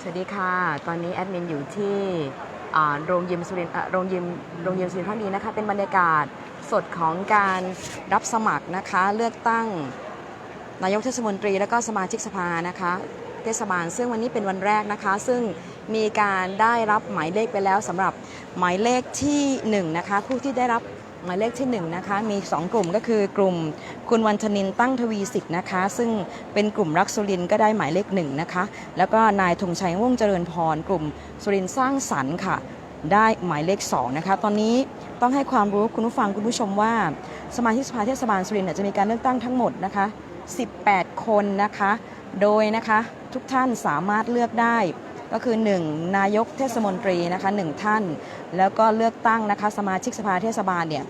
สวัสดีค่ะ ตอนนี้แอดมินอยู่ที่โรงยิมสุรินโรงยิมโรงยิมสุรินทร์พักดีนะคะ เป็นบรรยากาศสดของการรับสมัครนะคะ เลือกตั้งนายกเทศมนตรี และก็สมาชิกสภานะคะ เทศบาล ซึ่งวันนี้เป็นวันแรกนะคะ ซึ่งมีการได้รับหมายเลขไปแล้วสำหรับหมายเลขที่หนึ่งนะคะผู้ที่ได้รับ หมายเลขที่หนึ่งนะคะ มีสองกลุ่มก็คือกลุ่มคุณวันชนินตั้งทวีสิทธิ์นะคะ ซึ่งเป็นกลุ่มรักสุรินก็ได้หมายเลขหนึ่งนะคะ แล้วก็นายธงชัยว่งเจริญพร กลุ่มสุรินสร้างสรรค์ค่ะ ได้หมายเลข2นะคะ ตอนนี้ต้องให้ความรู้คุณผู้ฟังคุณผู้ชมว่า สมาชิกสภาเทศบาลสุรินทร์จะมีการเลือกตั้งทั้งหมดนะคะ 18 คนนะคะ โดยนะคะทุกท่านสามารถเลือกได้ ก็คือ 1 นายกเทศมนตรีนะคะ1ท่าน แล้วก็เลือกตั้งนะคะสมาชิกสภาเทศบาลเนี่ย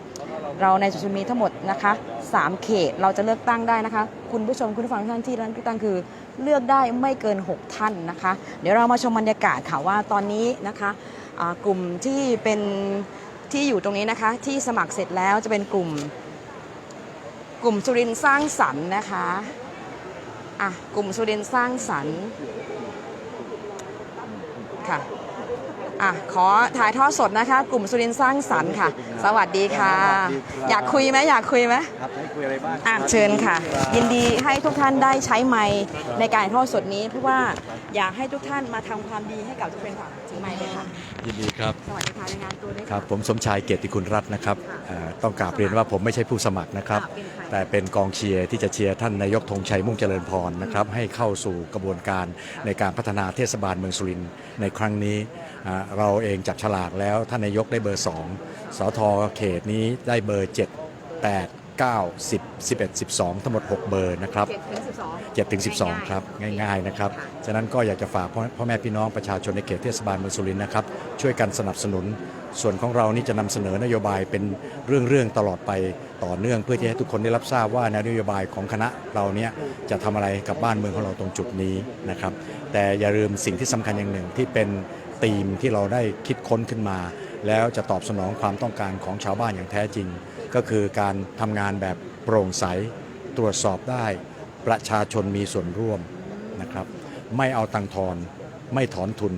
เราในจุดมีทั้งหมดนะคะ3เขตเราจะเลือกตั้งได้นะคะ คุณผู้ชมคุณผู้ฟังท่านที่ร้านเลือกตั้งคือ เลือกได้ไม่เกิน 6 ท่านนะคะ เดี๋ยวเรามาชมบรรยากาศค่ะว่าตอนนี้นะคะกลุ่มที่เป็นที่อยู่ตรงนี้นะคะที่สมัครเสร็จแล้วจะเป็นกลุ่ม กลุ่มสุรินทร์สร้างสรรค์นะคะอะกลุ่มสุรินทร์สร้างสรรค์ ค่ะ อะขอถ่ายทอดสดนะคะ กลุ่มสุรินทร์สร้างสรรค์ค่ะ สวัสดีค่ะสวัสดีครับอยากคุยไหมอยากคุยไหมครับให้คุยอะไรบ้างอะเชิญค่ะ ยินดีให้ทุกท่านได้ใช้ไมค์ในการถ่ายทอดสดนี้ เพราะว่าอยากให้ทุกท่านมาทำความดีให้กับทุกคนค่ะถือไมค์เลยค่ะยินดีครับสวัสดีค่ะรายงานตัวด้วยคค่ะรับผมสมชายเกียรติคุณรัตน์นะครับค่ะเอ่อต้องกราบเรียนว่าผมไม่ใช่ผู้สมัครนะครับค่ะเป็นใครแต่เป็นกองเชียร์ที่จะเชียร์ท่านนายกธงชัยมุ่งเจริญพรนะครับให้เข้าสู่กระบวนการในการพัฒนาเทศบาลเมืองสุรินทร์ในครั้งนี้อ่า เราเองจับฉลากแล้วท่านนายกได้เบอร์ 2 สทเขตนี้ได้เบอร์ 7 8 9 10 11 12 ทั้งหมด 6 เบอร์นะครับเจ็ดถึงสิบสอง7ถึง12 ครับ ง่าย ๆ นะครับ ฉะนั้นก็อยากจะฝากพ่อพ่อแม่พี่น้องประชาชนในเขตเทศบาลเมืองสุรินทร์นะครับ ช่วยกันสนับสนุน ส่วนของเรานี่จะนำเสนอนโยบายเป็นเรื่องๆตลอดไปต่อเนื่องเพื่อที่ให้ทุกคนได้รับทราบว่าแนวนโยบายของคณะเราเนี่ยจะทำอะไรกับบ้านเมืองของเราตรงจุดนี้นะครับ แต่อย่าลืมสิ่งที่สำคัญอย่างหนึ่งที่เป็น ธีมที่เราได้คิดค้นขึ้นมา แล้วจะตอบสนองความต้องการของชาวบ้านอย่างแท้จริง ก็คือการทำงานแบบโปร่งใสตรวจสอบได้ ประชาชนมีส่วนร่วมนะครับ ไม่เอาตังค์ทอนไม่ถอนทุน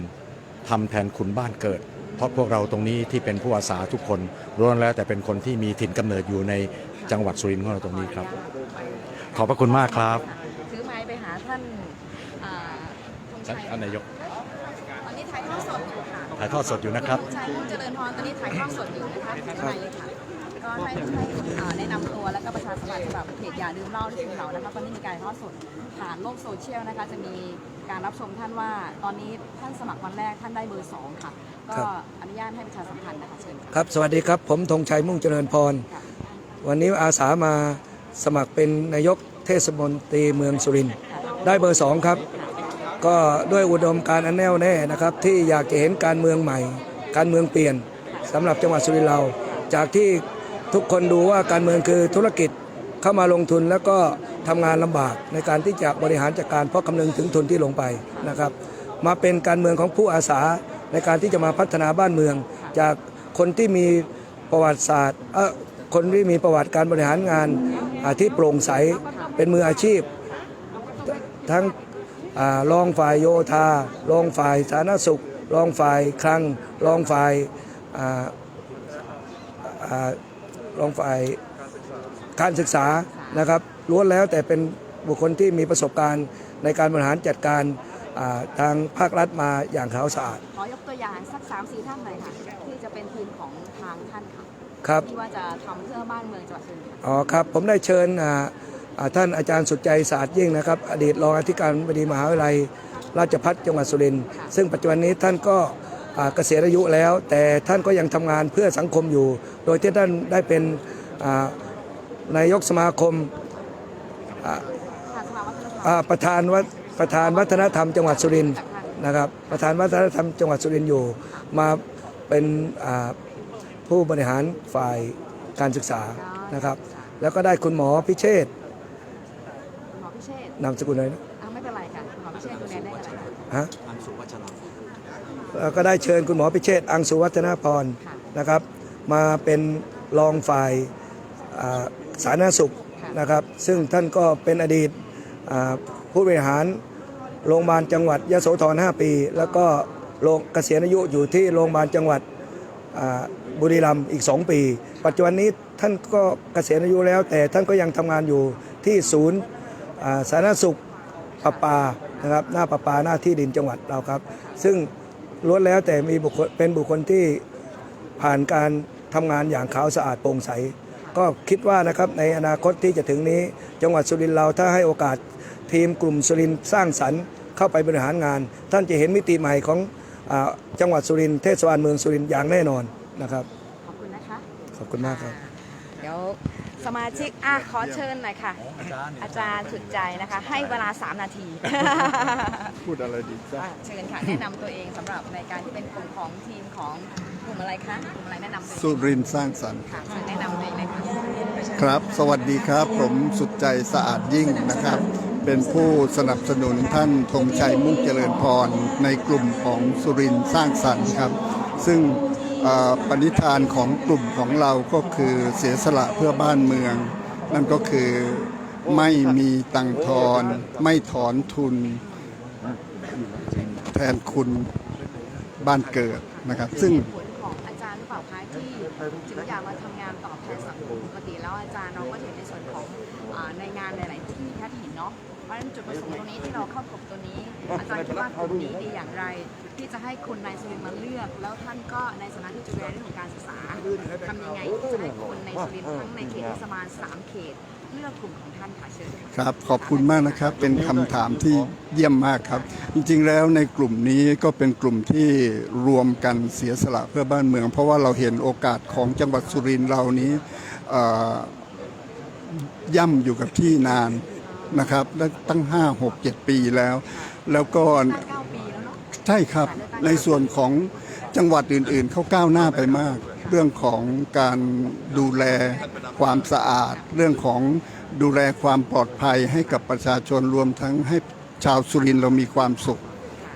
ทำแทนคุณบ้านเกิด เพราะพวกเราตรงนี้ที่เป็นผู้อาสาทุกคนล้วนแล้วแต่เป็นคนที่มีถิ่นกำเนิดอยู่ในจังหวัดสุรินทร์ของเราตรงนี้ครับ ขอบพระคุณมากครับ ถือไมค์ไปหาท่านอ่าธงชัย ท่านนายก ตอนนี้ถ่ายทอดสดอยู่ค่ะ ถ่ายทอดสดอยู่นะครับชายมุ่งเจริญพรตอนนี้ถ่ายทอดสดอยู่นะคะถือไมค์เลยค่ะก็ให้ให้อ่าแนะนำตัวแล้วก็ประชาสัมพันธ์สำหรับเพจอย่าลืมเล่าที่ชุมเขานะคะตอนนี้มีการถ่ายทอดสดผ่านโลกโซเชียลนะคะ จะมีการรับชมท่านว่าตอนนี้ท่านสมัครวันแรกท่านได้เบอร์สองค่ะก็ครับ อนุญาตให้ประชาสัมพันธ์นะคะเชิญค่ะครับ สวัสดีครับ ผมธงชัยมุ่งเจริญพร ค่ะวันนี้อาสามาสมัครเป็นนายกเทศมนตรีเมืองสุรินทร์ได้เบอร์สองครับ ก็ด้วยอุดมการณ์อันแน่วแน่นะครับ ที่อยากจะเห็นการเมืองใหม่ การเมืองเปลี่ยนสำหรับจังหวัดสุรินทร์เรา จากที่ทุกคนดูว่าการเมืองคือธุรกิจเข้ามาลงทุนแล้วก็ทำงานลำบากในการที่จะบริหารจัดการเพราะคำนึงถึงทุนที่ลงไปนะครับ มาเป็นการเมืองของผู้อาสาในการที่จะมาพัฒนาบ้านเมือง จากคนที่มีประวัติศาสตร์เออคนที่มีประวัติการบริหารงานที่โปร่งใสเป็นมืออาชีพทั้ง รองฝ่ายโยธารองฝ่ายสาธารณสุขรองฝ่ายคลังรองฝ่ายอ่าอ่ารองฝ่ายการศึกษานะครับล้วนแล้วแต่เป็นบุคคลที่มีประสบการณ์ในการบริหารจัดการอ่าทางภาครัฐมาอย่างขาวสะอาด ขอยกตัวอย่างสัก3ามสี่ท่านเลยค่ะที่จะเป็นทีมของทางท่านค่ะครับที่ว่าจะทำเพื่อบ้านเมืองจังหวัดสุรินทร์ค่ะอ๋อครับ ผมได้เชิญอ่าอ่า ท่านอาจารย์สุดใจศาสตร์ยิ่งนะครับ อดีตรองอธิการบดีมหาวิทยาลัย ราชภัฏจังหวัดสุรินทร์ซึ่งปัจจุบันนี้ท่านก็อ่าเกษียณอายุแล้ว แต่ท่านก็ยังทำงานเพื่อสังคมอยู่ โดยที่ท่านได้เป็นอ่านายกสมาคมอ่าทางสภาวัฒนธรรมอ่าประธานวัฒประธานวัฒนธรรมจังหวัดสุรินทร์นะครับ ประธานวัฒนธรรมจังหวัดสุรินทร์อยู่ มาเป็นอ่าผู้บริหารฝ่ายการศึกษานะครับ แล้วก็ได้คุณหมอพิเชษฐ์ หมอพิเชษฐ์ นามสกุลอะไรนะอะไม่เป็นไรค่ะหมอพิเชษฐ์ดูแลได้กันเลยค่ะฮะแล้วก็ได้เชิญคุณหมอพิเชษฐ์อังสุวัฒนาพรค่ะนะครับ มาเป็นรองฝ่ายอ่าสาธารณสุขนะครับ ซึ่งท่านก็เป็นอดีตอ่าผู้บริหารโรงพยาบาลจังหวัดยโสธร 5 ปี แล้วก็โรงเกษียณอายุอยู่ที่โรงพยาบาลจังหวัดอ่าบุรีรัมย์อีก 2 ปี ปัจจุบันนี้ท่านก็เกษียณอายุแล้ว แต่ท่านก็ยังทำงานอยู่ที่ศูนย์อ่า สาธารณสุขประปานะครับหน้าประปาหน้าที่ดินจังหวัดเราครับ ซึ่งล้วนแล้วแต่มีบุคคลเป็นบุคคลที่ผ่านการทำงานอย่างขาวสะอาดโปร่งใส ก็คิดว่านะครับในอนาคตที่จะถึงนี้ จังหวัดสุรินทร์เราถ้าให้โอกาสทีมกลุ่มสุรินทร์สร้างสรรค์เข้าไปบริหารงาน ท่านจะเห็นมิติใหม่ของอาจังหวัดสุรินทร์เทศบาลเมืองสุรินทร์อย่างแน่นอนนะครับ ขอบคุณนะคะ ขอบคุณมากครับ เดี๋ยวสมาชิกอะขอเชิญหน่อยค่ะ อาจารย์สุดใจนะคะ ให้เวลา 3 นาที พูดอะไรดีจ้ะอะเชิญค่ะแนะนำตัวเองสำหรับในการที่เป็นกลุ่มของทีมของกลุ่มอะไรคะกลุ่มอะไรแนะนำตัวเองสุรินทร์สร้างสรรค์ ค่ะเชิญแนะนำตัวเองเลยค่ะครับ สวัสดีครับ ผมสุดใจสะอาดยิ่งนะครับ เป็นผู้สนับสนุนท่านธงชัยมุ่งเจริญพร ในกลุ่มของสุรินทร์สร้างสรรค์ครับ ซึ่งเอ่อ ปณิธานของกลุ่มของเราก็คือเสียสละเพื่อบ้านเมือง นั่นก็คือไม่มีตังทอนไม่ถอนทุน แทนคุณบ้านเกิดนะครับ ซึ่งผลของอาจารย์หรือเปล่าคะที่จึงอยากมาทำงานตอบแทนสังคมปกติแล้วอาจารย์เราก็เห็นในส่วนของอ่าในงานหลาย ๆ ที่ทย์เห็นเนาะเพราะฉะนั้นจุดประสงค์ตรงนี้ที่เราเข้ากลุ่มตัวนี้ อาจารย์คิดว่ากลุ่มนี้ดีอย่างไร ที่จะให้คนในสุรินทร์มาเลือก แล้วท่านก็ในฐานะที่จะดูแลเรื่องของการศึกษาทำยังไงที่จะให้คนในสุรินทร์ทั้งในเขตเทศบาลสามเขตเลือกกลุ่มของท่านค่ะเชิญค่ะ ครับขอบคุณมากนะครับเป็นคำถามที่เยี่ยมมากครับ จริงๆแล้วในกลุ่มนี้ก็เป็นกลุ่มที่รวมกันเสียสละเพื่อบ้านเมือง เพราะว่าเราเห็นโอกาสของจังหวัดสุรินทร์เรานี้เอ่อย่ำอยู่กับที่นานนะครับและตั้ง 5 6 7 ปีแล้ว แล้วก็ ช่ครับ ในส่วนของจังหวัดอื่นๆ เขาก้าวหน้าไปมาก เรื่องของการดูแลความสะอาด เรื่องของดูแลความปลอดภัยให้กับประชาชนรวมทั้งให้ชาวสุรินทร์เรามีความสุข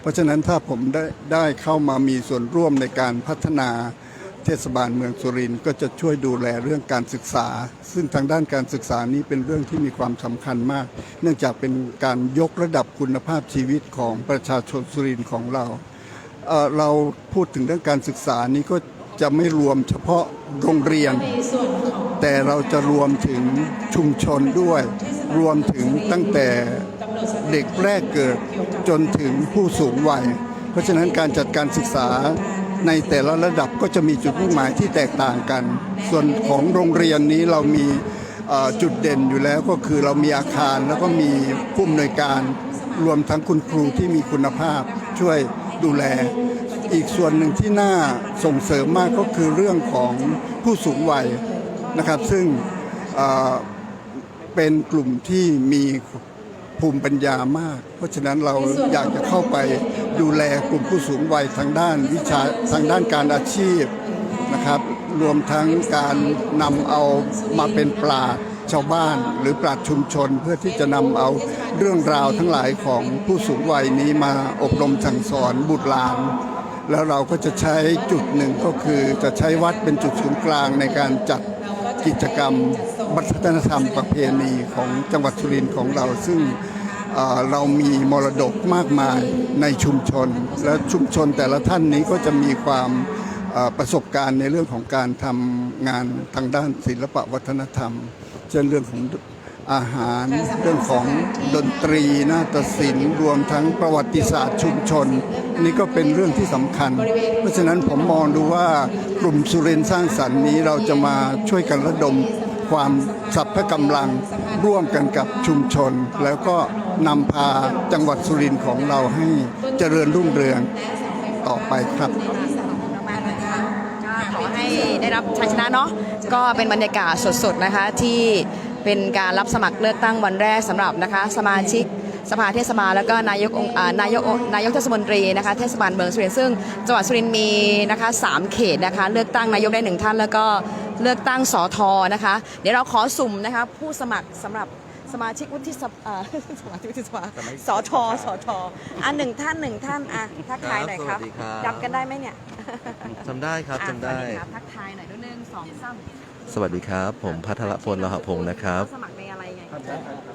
เพราะฉะนั้นถ้าผมได้ได้เข้ามามีส่วนร่วมในการพัฒนา เทศบาลเมืองสุรินทร์ก็จะช่วยดูแลเรื่องการศึกษา ซึ่งทางด้านการศึกษานี้เป็นเรื่องที่มีความสำคัญมาก เนื่องจากเป็นการยกระดับคุณภาพชีวิตของประชาชนสุรินทร์ของเราเเราพูดถึงเรื่องการศึกษานี้ก็จะไม่รวมเฉพาะโรงเรียน แต่เราจะรวมถึงชุมชนด้วย รวมถึงตั้งแต่เด็กแรกเกิดจนถึงผู้สูงวัย เพราะฉะนั้นการจัดการศึกษา ในแต่ละระดับก็จะมีจุดมุ่งหมายที่แตกต่างกัน ส่วนของโรงเรียนนี้เรามีจุดเด่นอยู่แล้วก็คือเรามีอาคารแล้วก็มีผู้อำนวยการรวมทั้งคุณครูที่มีคุณภาพช่วยดูแล อีกส่วนหนึ่งที่น่าส่งเสริมมากก็คือเรื่องของผู้สูงวัยนะครับ ซึ่งเป็นกลุ่มที่มีภูมิปัญญามาก เพราะฉะนั้นเราอยากจะเข้าไป ดูแลกลุ่มผู้สูงวัยทางด้านวิชาทางด้านการอาชีพนะครับ รวมทั้งการนำเอามาเป็นปราชญ์ชาวบ้านหรือปราชญ์ชุมชนเพื่อที่จะนำเอาเรื่องราวทั้งหลายของผู้สูงวัยนี้มาอบรมสั่งสอนบุตรหลาน แล้วเราก็จะใช้จุดหนึ่งก็คือจะใช้วัดเป็นจุดศูนย์กลางในการจัดกิจกรรมวัฒนธรรมประเพณีของจังหวัดสุรินทร์ของเราซึ่ง เรามีมรดกมากมายในชุมชน และชุมชนแต่ละท่านนี้ก็จะมีความประสบการณ์ในเรื่องของการทำงานทางด้านศิลปวัฒนธรรม เช่นเรื่องของอาหารเรื่องของดนตรีนาฏศิลป์รวมทั้งประวัติศาสตร์ชุมชน นี่ก็เป็นเรื่องที่สำคัญ เพราะฉะนั้นผมมองดูว่ากลุ่มสุรินทร์สร้างสรรค์นี้เราจะมาช่วยกันระดมความสัพพะกำลังร่วมกันกับชุมชนแล้วก็ นำพาจังหวัดสุรินทร์ของเราให้เจริญรุ่งเรืองต่อไปครับ ขอให้ได้รับชัยชนะเนาะก็เป็นบรรยากาศสดๆนะคะที่เป็นการรับสมัครเลือกตั้งวันแรกสำหรับนะคะสมาชิกสภาเทศบาลแล้วก็นายกองค์อ่านายกนายกเทศมนตรีนะคะเทศบาลเมืองสุรินทร์ซึ่งจังหวัดสุรินทร์มีนะคะสามเขตนะคะเลือกตั้งนายกได้หนึ่งท่าน แล้วก็เลือกตั้งสอทอนะคะ เดี๋ยวเราขอสุ่มนะคะผู้สมัครสำหรับ สมาชิกวุฒิสภาสมาชิกวุฒิสภาสอทอสอทออะหนึ่งท่านหนึ่งท่านอะทักทายหน่อยครับสวัสดีครับ จำกันได้ไหมเนี่ยจำได้ครับอะจำได้ สวัสดีครับทักทายหน่อยด้วยหนึ่งสองสามสวัสดีครับ ผมพัทรพลลหพงศ์นะครับ สมัครในอะไรไง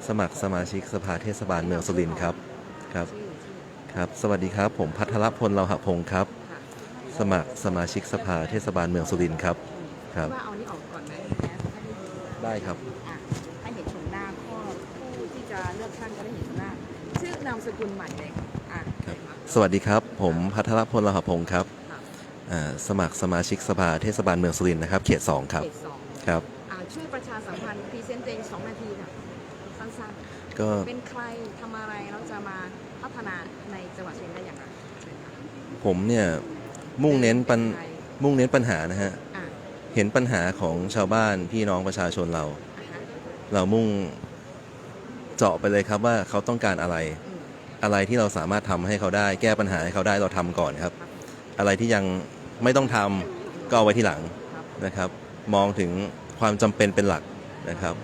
สมัครสมาชิกสภาเทศบาลเมืองสุรินทร์ครับครับชื่อครับ สวัสดีครับ ผมพัทรพลเราหะพงศ์ครับ ค่ะสมัครสมาชิกสภาเทศบาลเมืองสุรินทร์ครับครับ ว่าเอานี่ออกก่อนไหมแม้ถ้าไม่ดีได้ครับ อะให้เห็นชมหน้าข้อผู้ที่ จะเลือกตั้งก็ได้เห็นชมหน้าชื่อนามสกุลใหม่เลยอะครับเชิญค่ะสวัสดีครับ ผมพัทรพลเราหะพงศ์ครับค่ะอ่าสมัครสมาชิกสภาเทศบาลเมืองสุรินทร์นะครับเขต2ครับเขตสองครับ อะช่วยประชาสัมพันธ์พรีเซนต์ตัวเองสองนาทีค่ะสั้นก็ๆเป็นใครทำอะไรแล้วจะมาพัฒนาในจังหวัดเชียงรายได้อย่างไรเชิญค่ะผมเนี่ยมุ่งเน้นปัญป็ใครมุ่งเน้นปัญหานะฮะ อะเห็นปัญหาของชาวบ้านพี่น้องประชาชนเรา อะฮะเรามุ่ง เจาะไปเลยครับว่าเขาต้องการอะไรอืมอะไรที่เราสามารถทำให้เขาได้ แก้ปัญหาให้เขาได้เราทำก่อนครับ อะไรที่ยังไม่ต้องทำก็เอาไว้ที่หลังครับนะครับ มองถึงความจำเป็นเป็นหลักนะครับ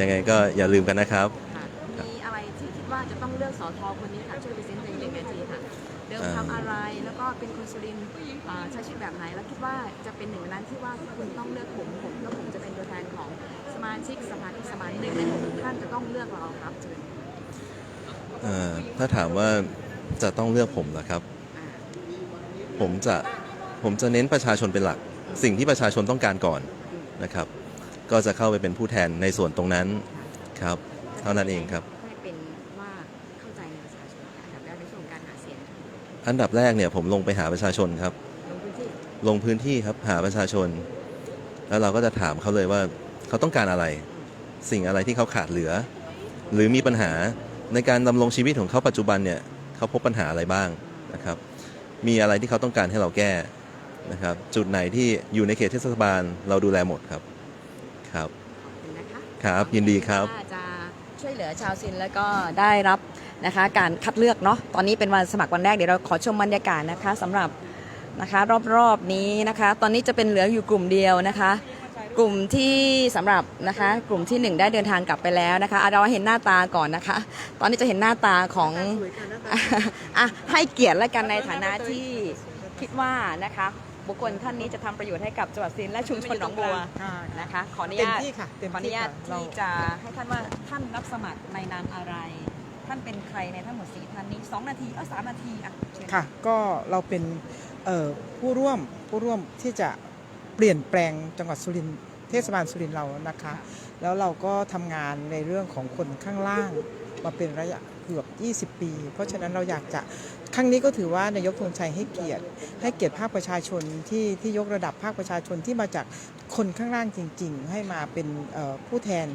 ยังไงก็อย่าลืมกันนะครับค่ะมีอะไรที่คิดว่าจะต้องเลือกสอทอคนนี้ค่ะช่วยพรีเซนต์ตัวเองหนึ่งนาทีค่ะเดิมอ่าทำอะไรแล้วก็เป็นคนสุรินทร์อ่าใช้ชีวิตแบบไหนแล้วคิดว่าจะเป็นหนึ่งในนั้นที่ว่าคุณต้องเลือกผมผม สมาชิกสภาเทศบาลหนึ่งในหกท่านจะต้องเลือกเราครับเชิญเอ่อถ้าถามว่าจะต้องเลือกผมเหรอครับอ่าผมจะผมจะเน้นประชาชนเป็นหลัก สิ่งที่ประชาชนต้องการก่อนนะครับ ก็จะเข้าไปเป็นผู้แทนในส่วนตรงนั้นครับ เท่านั้นเองครับ ให้เป็นว่าเข้าใจในประชาชนค่ะอันดับแรกในช่วงของการหาเสียงอันดับแรกเนี่ยผมลงไปหาประชาชนครับ ลงพื้นที่ลงพื้นที่ครับหาประชาชน แล้วเราก็จะถามเขาเลยว่า เขาต้องการอะไร สิ่งอะไรที่เขาขาดเหลือ หรือมีปัญหาในการดำรงชีวิตของเขาปัจจุบันเนี่ยเขาพบปัญหาอะไรบ้างนะครับ มีอะไรที่เขาต้องการให้เราแก้นะครับ จุดไหนที่อยู่ในเขตเทศบาลเราดูแลหมดครับครับขอบคุณนะคะครับยินดีครับว่าจะช่วยเหลือชาวซินแล้วก็ได้รับนะคะการคัดเลือกเนาะตอนนี้เป็นวันสมัครวันแรกเดี๋ยวเราขอชมบรรยากาศนะคะสำหรับนะคะรอบๆนี้นะคะ ตอนนี้จะเป็นเหลืออยู่กลุ่มเดียวนะคะ กลุ่มที่สำหรับนะคะกลุ่มที่หนึ่งได้เดินทางกลับไปแล้วนะคะอะเราเห็นหน้าตาก่อนนะคะ ตอนนี้จะเห็นหน้าตาของอะให้เกียรติและกันในฐานะที่คิดว่านะคะบุคคลท่านนี้จะทำประโยชน์ให้กับจังหวัดซินและชุมชนหนองบัวค่ะนะคะขออนุเต็มญาตที่ค่ะเต็มขออนุที่ญาตค่ะเราที่จะให้ท่านว่าท่านรับสมัครในนามอะไร ท่านเป็นใครในทั้งหมดสี่ท่านนี้2นาทีเอ้าสามนาทีอะเชิญค่ะก็เราเป็นเอ่อผู้ร่วมผู้ร่วมที่จะเปลี่ยนแปลงจังหวัดสุรินทร์เทศบาลสุรินทร์เรานะคะ แล้วเราก็ทำงานในเรื่องของคนข้างล่างมาเป็นระยะเกือบ 20 ปี เพราะฉะนั้นเราอยากจะครั้งนี้ก็ถือว่านายกธงชัยให้เกียรติ ให้เกียรติภาคประชาชนที่ที่ยกระดับภาคประชาชนที่มาจากคนข้างล่างจริง ๆ ให้มาเป็นผู้แทน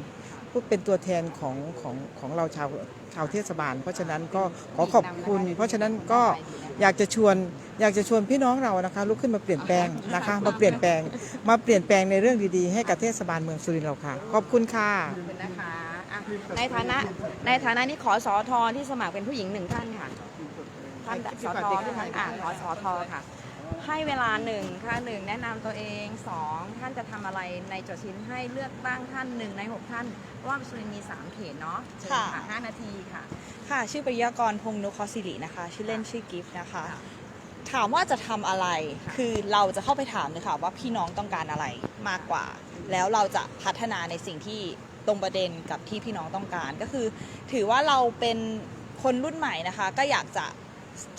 ผู้เป็นตัวแทนของของของเราชาว ชาวเทศบาล เพราะฉะนั้นก็ขอขอบคุณ เพราะฉะนั้นก็อยากจะชวนอยากจะชวนพี่น้องเรานะคะลุกขึ้นมาเปลี่ยนแปลงนะคะมาเปลี่ยนแปลงมาเปลี่ยนแปลงในเรื่องดีๆ ให้กับเทศบาลเมืองสุรินทร์เราค่ะ ขอบคุณค่ะขอบคุณนะคะอะในฐานะในฐานะนี้ขอสอทอที่สมัครเป็นผู้หญิงหนึ่งท่านค่ะท่านสอทอท่านอะขอสอทอค่ะ ให้เวลาหนึ่งค่ะหนึ่งแนะนำตัวเองสองท่านจะทำอะไรในจดชิ้นให้เลือกตั้งท่านหนึ่งในหกท่านเพราะว่าสุรินทร์มีสามเขตเนาะเชิญค่ะค่ะ ห้านาทีค่ะ ค่ะ ชื่อปริยากรพงษ์นุคอสิรินะคะ ชื่อเล่นชื่อกิฟต์นะคะ ค่ะถามว่าจะทำอะไร ค่ะ คือเราจะเข้าไปถามเลยค่ะว่าพี่น้องต้องการอะไรมากกว่า แล้วเราจะพัฒนาในสิ่งที่ตรงประเด็นกับที่พี่น้องต้องการ ก็คือ ถือว่าเราเป็นคนรุ่นใหม่นะคะ ก็อยากจะ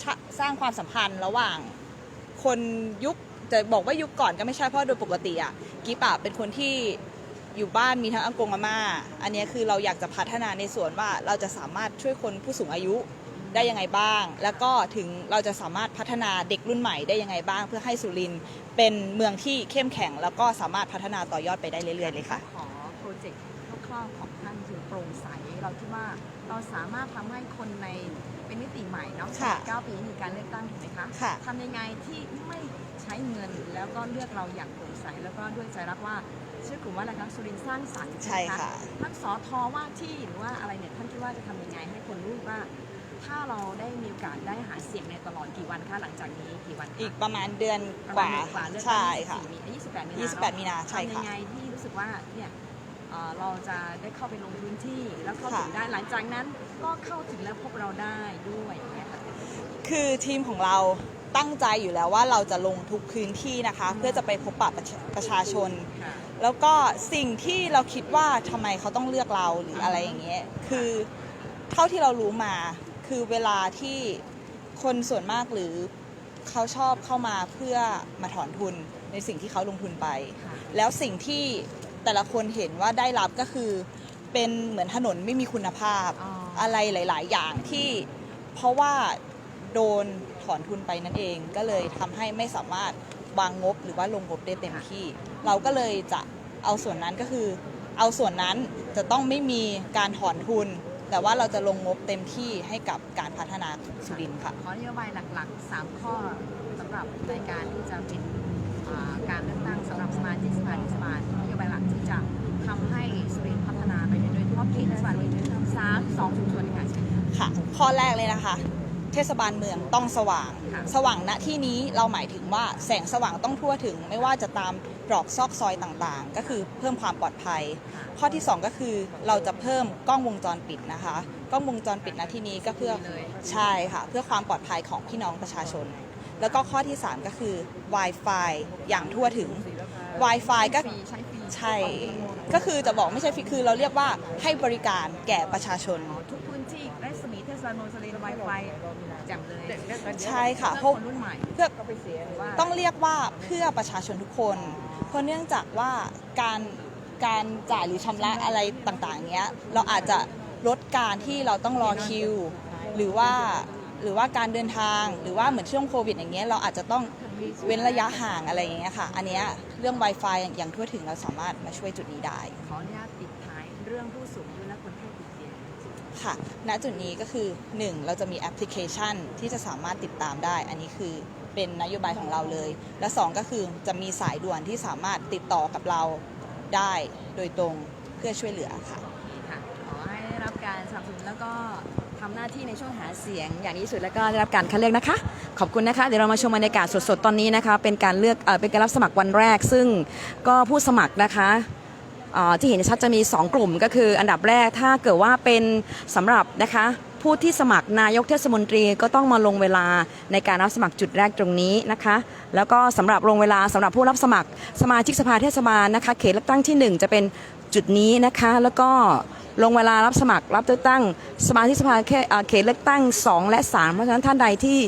ชะสร้างความสัมพันธ์ระหว่าง คนยุคจะบอกว่ายุคก่อนก็ไม่ใช่เพราะโดยปกติอะกิฟอะเป็นคนที่อยู่บ้านมีทั้งอากงอาม่า อันนี้คือเราอยากจะพัฒนาในส่วนว่าเราจะสามารถช่วยคนผู้สูงอายุได้ยังไงบ้าง แล้วก็ถึงเราจะสามารถพัฒนาเด็กรุ่นใหม่ได้ยังไงบ้าง เพื่อให้สุรินเป็นเมืองที่เข้มแข็ง แล้วก็สามารถพัฒนาต่อยอดไปได้เรื่อยๆเลยค่ะ ขอโปรเจกต์คร่าวๆของท่านคือโปร่งใสเราคิดว่า เราสามารถทำให้คนในเป็นมิติใหม่เนาะค่ะเก้าปีมีการเลือกตั้งถูกไหมคะค่ะทำยังไงที่ไม่ใช้เงินแล้วก็เลือกเราอย่างโปร่งใสแล้วก็ด้วยใจรักว่าชื่อกลุ่มว่าอะไรคะสุรินทร์สร้างสรรค์ใช่ไหมค่ะทั้งสอทอว่าที่หรือว่าอะไรเนี่ยท่านคิดว่าจะทำยังไงให้คนรู้ว่า ถ้าเราได้มีโอกาสได้หาเสียงในตลอดกี่วันคะหลังจากนี้กี่วันคะอีกประมาณเดือนประกมาว่าณเดือนกว่าเลือกตั้งใช่ค่ะ24มี28มีนา28มีนาใช่ทำยัค่ะงไงที่รู้สึกว่าเนี่ย เอ่อเราจะได้เข้าไปลงพื้นที่แล้วเข้าค่ะถึงได้หลังจากนั้นก็เข้าถึงแล้วพบเราได้ด้วยอย่างเงี้ยค่ะ คือทีมของเราตั้งใจอยู่แล้วว่าเราจะลงทุกพื้นที่นะคะ เพื่อจะไปพบปะประชาประชาชน ค่ะ แล้วก็สิ่งที่เราคิดว่าทำไมเขาต้องเลือกเราหรืออะไรอย่างเงี้ย คือเท่าที่เรารู้มา คือเวลาที่คนส่วนมากหรือเขาชอบเข้ามาเพื่อมาถอนทุนในสิ่งที่เขาลงทุนไป ค่ะ แล้วสิ่งที่ แต่ละคนเห็นว่าได้รับก็คือ เป็นเหมือนถนนไม่มีคุณภาพอ๋ออ อะไรหลาย ๆ อย่างที่เพราะว่าโดนถอนทุนไปนั่นเองก็เลยทำให้ไม่สามารถวางงบหรือว่าลงงบได้เต็มที่ เราก็เลยจะเอาส่วนนั้นก็คือ เอาส่วนนั้นจะต้องไม่มีการถอนทุน แต่ว่าเราจะลงงบเต็มที่ให้กับการพัฒนาสุรินทร์ค่ะ ขอนโยบายหลักๆ 3 ข้อสำหรับในการที่จะเป็นอ่า การเลือกตั้งสำหรับสมาชิกสภาเทศบาลนโยบายหลักที่จะทำให้สุรินทร์พัฒนาไปโดยเฉพาะเขตเทศบาลมีสามสองชุมชนค่ะเชิญค่ะค่ะ ข้อแรกเลยนะคะ เทศบาลเมืองต้องสว่าง ค่ะ สว่างณที่นี้เราหมายถึงว่าแสงสว่างต้องทั่วถึง ไม่ว่าจะตามตรอกซอกซอยต่างๆ ก็คือเพิ่มความปลอดภัย ข้อที่ 2 ก็คือเราจะเพิ่มกล้องวงจรปิดนะคะ กล้องวงจรปิดณที่นี้ก็เพื่อใช่ค่ะ เพื่อความปลอดภัยของพี่น้องประชาชน แล้วก็ข้อที่ 3 ก็คือ Wi-Fi อย่างทั่วถึง Wi-Fi ก็ฟรีใช้ฟรีใช่ ก็คือจะบอกไม่ใช่ฟรีคือเราเรียกว่าให้บริการแก่ประชาชน ทุกพื้นที่รัศมีเทศบาลเมืองสุรินทร์ไวไฟแจ่มเลยใช่ค่ะเพื่อคนรุ่นใหม่เพื่อหรือว่าต้องเรียกว่าเพื่อประชาชนทุกคน เพราะเนื่องจากว่าการการจ่ายหรือชำระอะไรต่างๆเนี้ย เราอาจจะลดการที่เราต้องรอคิว หรือว่า หรือว่าการเดินทาง หรือว่าเหมือนช่วงโควิดอย่างเงี้ยเราอาจจะต้องเว้นระยะห่างอะไรอย่างเงี้ยค่ะ อันเนี้ยเรื่อง Wi-Fi อย่างทั่วถึงเราสามารถมาช่วยจุดนี้ได้ ขออนุญาตปิดท้ายเรื่องผู้สูงอายุและคนไข้ติดเตียงค่ะ ณ จุดนี้ก็คือ 1 เราจะมีแอปพลิเคชันที่จะสามารถติดตามได้ อันนี้คือเป็นนโยบายของเราเลย และ 2 ก็คือจะมีสายด่วนที่สามารถติดต่อกับเราได้โดยตรงเพื่อช่วยเหลือค่ะค่ะขอให้ได้รับการสนับสนุนแล้วก็ ทำหน้าที่ในช่วงหาเสียงอย่างดีที่สุดแล้วก็ได้รับการคัดเลือกนะคะ ขอบคุณนะคะ เดี๋ยวเรามาชมบรรยากาศสดๆ ตอนนี้นะคะ เป็นการเลือกเอเป็นการรับสมัครวันแรก ซึ่งก็ผู้สมัครนะคะที่เห็นชัดจะมี 2 กลุ่มก็คืออันดับแรกถ้าเกิดว่าเป็นสำหรับนะคะผู้ที่สมัครนายกเทศมนตรีก็ต้องมาลงเวลาในการรับสมัครจุดแรกตรงนี้นะคะ แล้วก็สำหรับลงเวลาสำหรับผู้รับสมัครสมาชิกสภาเทศบาลนะคะ เขตเลือกตั้งที่หนึ่งจะเป็น จุดนี้นะคะ แล้วก็ลงเวลารับสมัครรับเลือกตั้ง สมาชิกสภาเขตเอ่อเขตเลือกตั้ง 2 และ 3 เพราะฉะนั้นท่านใดที่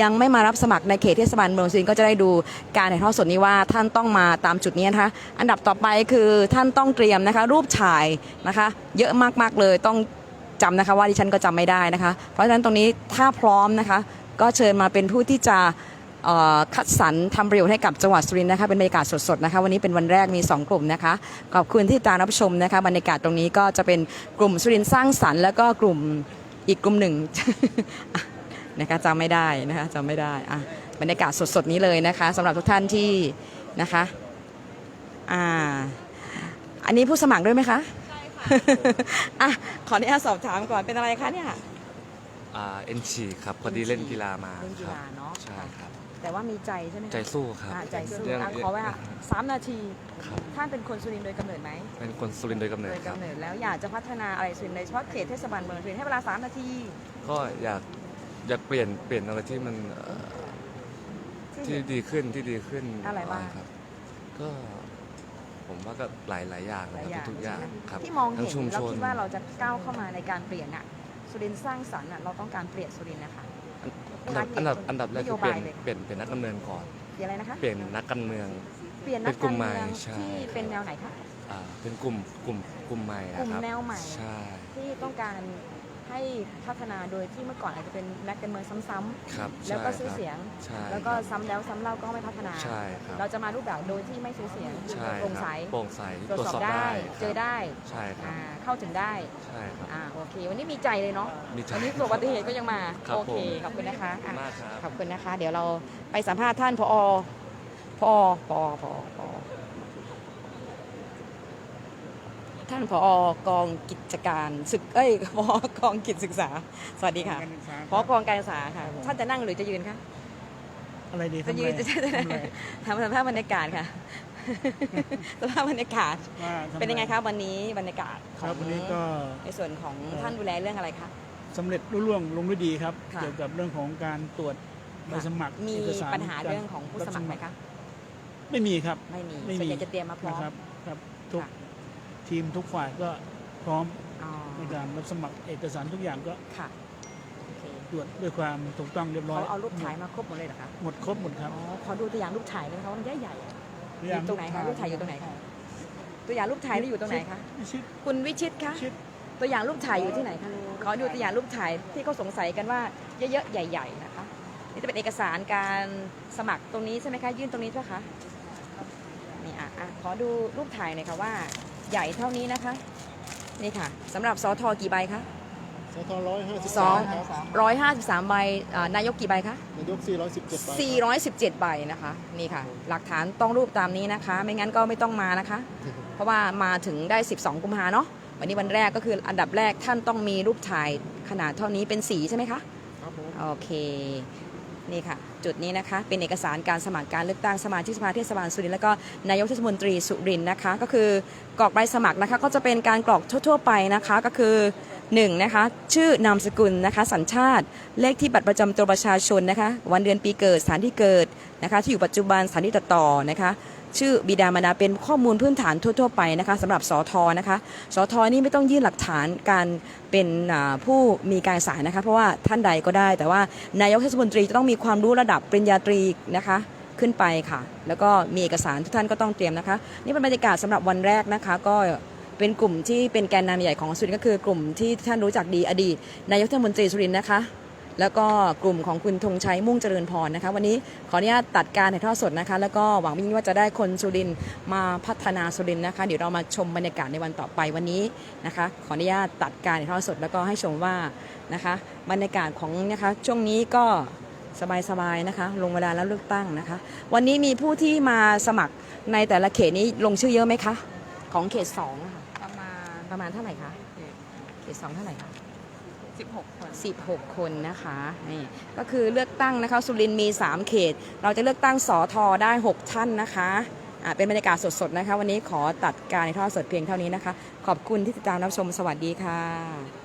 ยังไม่มารับสมัครในเขตเทศบาลเมืองสุรินทร์ก็จะได้ดูการถ่ายทอดสดนี้ว่าท่านต้องมาตามจุดนี้นะคะ อันดับต่อไปคือท่านต้องเตรียมนะคะ รูปถ่ายนะคะ เยอะมากๆเลยต้องจำนะคะว่าดิฉันก็จำไม่ได้นะคะ เพราะฉะนั้นตรงนี้ถ้าพร้อมนะคะ ก็เชิญมาเป็นผู้ที่จะ คัดสรรทำประโยชน์ให้กับจังหวัดสุรินทร์นะคะเป็นบรรยากาศสดๆนะคะวันนี้เป็นวันแรกมี 2 กลุ่มนะคะขอบคุณที่ติดตามรับชมนะคะบรรยากาศตรงนี้ก็จะเป็นกลุ่มสุรินทร์สร้างสรรค์แล้วก็กลุ่มอีกกลุ่มหนึ่งอะนะคะจำไม่ได้นะคะจำไม่ได้อะบรรยากาศสดๆนี้เลยนะคะสำหรับทุกท่านที่นะคะอ่าอันนี้ผู้สมัครด้วยไหมคะใช่ค่ะอะขออนุญาตสอบถามก่อนเป็นอะไรคะเนี่ยอ่าเอ็นฉีกครับพอดีเล่นกีฬามาเล่นกีฬาเนอะครับใช่ครับ แต่ว่ามีใจใช่ไหมคะใจสู้ครับอะใจสู้เรื่องอะขอเวลาสามนาทีครับท่านเป็นคนสุรินทร์โดยกำเนิดไหมเป็นคนสุรินทร์โดยกำเนิโดดยครับกำเนิดแล้วอยากจะพัฒนาอะไรสุรินทร์โดยเฉพาะเขตเทศบาลเมืองสุรินทร์ให้เวลา3นาทีก็อยากอยากเปลี่ยนเปลี่ยนอะไรที่มันเอ่อที่ที่เห็น ดีขึ้นที่ดีขึ้นอะไรบ้างครับ ก็ ผมว่าก็หลายหลายอย่างหลายนะอครับย่างทุกๆอย่างใช่ไหมครับที่มองทั้เห็นชุมเราชนคิดว่าเราจะก้าวเข้ามาในการเปลี่ยนอะสุรินทร์สร้างสรรค์อะเราต้องการเปลี่ยนสุรินทร์นะคะอัน ดับอันดับอันดับแรกคือเปลี่ยนนโยบายเลยเปลี่ยนเปลี่ยนนักการเมืองก่อน เปลี่ยนอะไรนะคะ เปลี่ยนนักการเมือง เปลี่ยนนักเป็นกลุ่การมใหม่เมืองใช่ที่เป็นแนวไหนคะอ่าเป็นกลุ่มกลุ่มกลุ่มใหม่กลุ่มนะครับแนวใหม่ ใช่ ที่ต้องการ ให้พัฒนาโดยที่เมื่อก่อนอาจจะเป็นนักการเมืองซ้ำครับๆ แล้วก็ซื้อใช่ครับเสียง ใช่แล้วก็ครับซ้ำแล้วซ้ำเล่าก็ไม่พัฒนา ใช่ครับเราจะมารูปแบบโดยที่ไม่ซื้อเสียงใช่โปร่งครับใสโปร่งใสตรวจสอบได้ครับเจอได้ใช่ครับอ่าเข้าถึงได้ใช่ครับ อ่าโอเค วันนี้มีใจเลยเนาะมีใจวันนี้ตัวอุบัติเหตุก็ยังมาครับโอเคผม ขอบคุณนะคะอะมากครับ ขอบคุณนะคะ เดี๋ยวเราไปสัมภาษณ์ท่านพอพอพอพอพอ ท่านพอกองกิจการศึกเอ้ยพอกองกิจศึกษา สวัสดีค่ะพอกองการศึกษาค่ะท่านจะนั่งหรือจะยืนคะอะไรดีจะทำยือะนไรจะจะทำอะไรทำสัมภาษณ์บรรยากาศค่ะ สภาพบรรยากาศว่าทำอะรเป็นยังไงครับวันนี้บรรยากาศขคองรับวันนี้ก็ ในส่วนของเอ่อ ท่านดูแลเรื่องอะไรคะ สำเร็จรุ่ล่วงลงด้วยดีครับ ค่ะ เกี่ยวกับเรื่องของการตรวจใบสมัครมีเอกสารปัญหาเรื่องของผู้สมัครไหมคะ ไม่มีครับ ไม่มีไม่มีส่วนใหญ่จะเตรียมมาพร้อนะมครับครับทุกค่ะ ทีมทุกฝ่ายก็พร้อมอ๋อในการรับสมัครเอกสารทุกอย่างก็ค่ะโอเคตรวจด้วยความถูกต้องเรียบร้อยเขาเอารูปถ่ายมาครบหมดเลยเหรอคะหมดครบหมดครับอ๋อขอดูตัวอย่างรูปถ่ายเลยนะคะว่ามันใหญ่ๆอะตัวออย่างยู่ตรงไหนคะรูปถ่ายอยู่ตรงไหนคะตัวอย่างรูปถ่ายนี่อยู่ตรงไหนคะวิชิตคุณวิชิตคะวิชิตตัวอย่างรูปถ่ายอยู่ที่ไหนคะขอดูตัวอย่างรูปถ่ายที่เขาสงสัยกันว่าเยอะๆใหญ่ ๆ นะคะนี่จะเป็นเอกสารการสมัครตรงนี้ใช่ไหมคะยื่นตรงนี้ใช่ไหมคะนี่อะอะขอดูรูปถ่ายหน่อยค่ะว่า ใหญ่เท่านี้นะคะ นี่ค่ะสำหรับสอทอกี่ใบคะสทร้อยห้าสิบสองร้อยห้าสิบสามใบอ่านายกกี่ใบคะ นายกสี่ร้อยสิบเจ็ดใบ417 ใบนะคะ นี่ค่ะ หลักฐานต้องรูปตามนี้นะคะ ไม่งั้นก็ไม่ต้องมานะคะ เพราะว่ามาถึงได้ 12 กุมภาเนาะวันนี้วันแรกก็คืออันดับแรกท่านต้องมีรูปถ่ายขนาดเท่านี้เป็นสีใช่ไหมคะ ครับผม โอเค นี่ค่ะ จุดนี้นะคะ เป็นเอกสารการสมัครการเลือกตั้งสมาชิกสภาเทศบาลสุรินทร์และก็นายกเทศมนตรีสุรินทร์นะคะ ก็คือกรอกใบสมัครนะคะ ก็จะเป็นการกรอกทั่ว ๆ ไปนะคะ ก็คือ 1. นะคะชื่อนามสกุลนะคะ สัญชาติเลขที่บัตรประจำตัวประชาชนนะคะ วันเดือนปีเกิดสถานที่เกิดนะคะ ที่อยู่ปัจจุบันสถานที่ตัดต่อนะคะ ชื่อบิดามารดาเป็นข้อมูลพื้นฐานทั่ว ๆ ไปนะคะสำหรับสอทอนะคะสอทอนี่ไม่ต้องยื่นหลักฐานการเป็นผู้มีการศึกษานะคะ เพราะว่าท่านใดก็ได้ แต่ว่านายกเทศมนตรีจะต้องมีความรู้ระดับปริญญาตรีนะคะขึ้นไปค่ะ แล้วก็มีเอกสารทุกท่านก็ต้องเตรียมนะคะ นี่เป็นบรรยากาศสำหรับวันแรกนะคะ ก็เป็นกลุ่มที่เป็นแกนนำใหญ่ของสุรินทร์ก็คือกลุ่มที่ท่านรู้จักดีอดีต นายกเทศมนตรีสุรินทร์นะคะ แล้วก็กลุ่มของคุณธงชัยมุ่งเจริญพรนะคะ วันนี้ขออนุญาตตัดการถ่ายทอดสดนะคะ แล้วก็หวังยิ่งว่าจะได้คนสุรินมาพัฒนาสุรินนะคะ เดี๋ยวเรามาชมบรรยากาศในวันต่อไปวันนี้นะคะ ขออนุญาตตัดการถ่ายทอดสดแล้วก็ให้ชมว่านะคะ บรรยากาศของนะคะช่วงนี้ก็สบายๆนะคะ ลงเวลาแล้วเลือกตั้งนะคะ วันนี้มีผู้ที่มาสมัครในแต่ละเขตนี้ลงชื่อเยอะไหมคะ ของเขตสองค่ะประมาณประมาณเท่าไหร่คะเขตสองเท่าไหร่คะ 16 คน 16 คนนะคะนี่ก็คือเลือกตั้งนะคะสุรินทร์มี 3 เขต เราจะเลือกตั้งสอทอได้ 6 ท่านนะคะอ่าเป็นบรรยากาศสดๆนะคะ วันนี้ขอตัดการในท่อสดเพียงเท่านี้นะคะ ขอบคุณที่ติดตามรับชมสวัสดีค่ะ